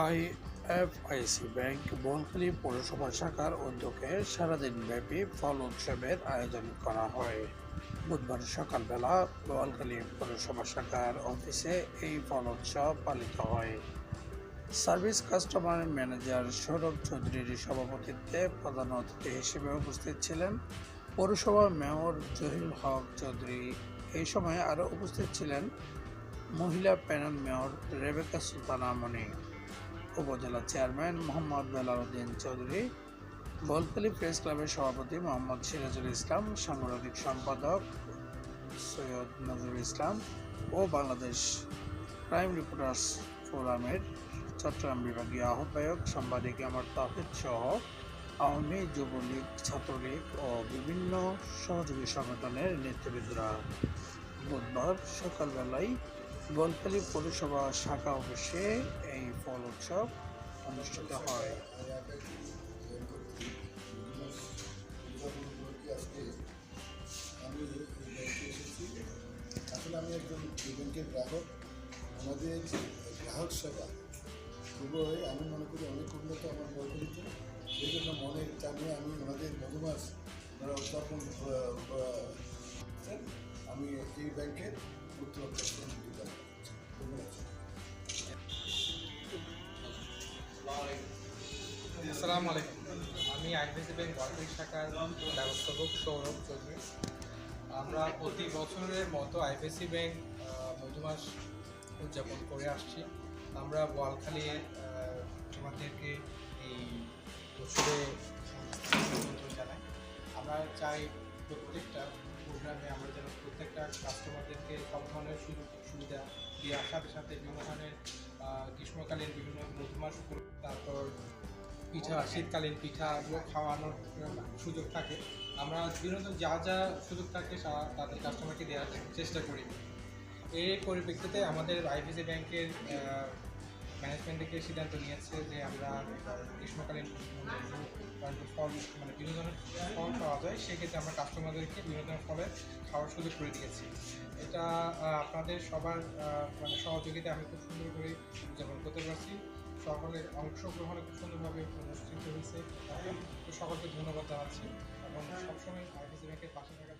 IFIC bank বোলখালী পৌরসভা শাখার উদ্যোগে সারাদিন ব্যাপী ফল উৎসবের আয়োজন করা হয়। বুধবার সকালবেলা বোয়ালখালী পৌরসভা শাখার অফিসে এই ফল উৎসব পালিত হয়। সার্ভিস কাস্টমার ম্যানেজার সৌরভ চৌধুরীর সভাপতিত্বে প্রধান অতিথি হিসেবে উপস্থিত ছিলেন পৌরসভা মেয়র জহির হক চৌধুরী। এই সময় আরও উপস্থিত ছিলেন মহিলা panel mayor Rebeka Sultana Moni upazila chairman Mohammad Belaluddin Chowdhury, Boltoli press ক্লাবের সভাপতি মোহাম্মদ সিরাজুল ইসলাম, সাংগঠনিক সম্পাদক সৈয়দ নজরুল ইসলাম ও বাংলাদেশ ক্রাইম রিপোর্টার্স ফোরামের চট্টগ্রাম বিভাগীয় আহ্বায়ক সাংবাদিক আমার তাহিদ সহ আওয়ামী যুবলীগ, ছাত্রলীগ ও বিভিন্ন সহযোগী সংগঠনের নেতৃবৃন্দরা বুধবার সকালবেলায় গোলখালী পৌরসভা শাখা অফিসে এই ফল উৎসব অনুষ্ঠিত হয়। আমি এই এসেছি আসলে আমি একজন এই ব্যাংকের গ্রাহক। আমাদের গ্রাহক সেবা খুবই, আমি মনে করি, অনেক উন্নত আমার বলগুলিতে সেই জন্য মনের টানে আমি ওনাদের মধুমাস ওনারা উদযাপন আমি এই ব্যাংকের উত্তর আসসালামু আলাইকুম। আমি আইবিসি ব্যাংক বার্ষিক শাখার ব্যবস্থাপক সৌরভ চৌধুরী। আমরা প্রতি বছরের মতো আইবিসি ব্যাংক মধুমাস উদযাপন করে আসছি। আমরা বোয়ালখালী আমাদেরকে এই বছরে জানাই। আমরা চাই প্রত্যেকটা প্রোগ্রামে আমরা যেন প্রত্যেকটা কাস্টমারদেরকে সব ধরনের সুযোগ, সুবিধা দেওয়ার সাথে সাথে বিভিন্ন ধরনের গ্রীষ্মকালীন বিভিন্ন মধুমাস তারপর পিঠা, শীতকালীন পিঠা এগুলো খাওয়ানোর সুযোগ থাকে। আমরা বিনোদন যা যা সুযোগ থাকে তাদের কাস্টমারকে দেওয়ার চেষ্টা করি। এর পরিপ্রেক্ষিতে আমাদের আইভিসি ব্যাংকের ম্যানেজমেন্ট থেকে সিদ্ধান্ত নিয়েছে যে আমরা গ্রীষ্মকালীন মানে ফল মানে বিনোদনের ফল পাওয়া যায়, সেক্ষেত্রে আমরা কাস্টমারদেরকে বিভিন্ন ফলে খাওয়ার সুযোগ করে দিয়েছি। এটা আপনাদের সবার মানে সহযোগিতা আমি খুব সুন্দর করে সকলের অংশগ্রহণে খুব সুন্দরভাবে অনুষ্ঠিত হয়েছে। তো সকলকে ধন্যবাদ জানাচ্ছি এবং সবসময় আইডিসি ব্যাংকের পাশে থাকা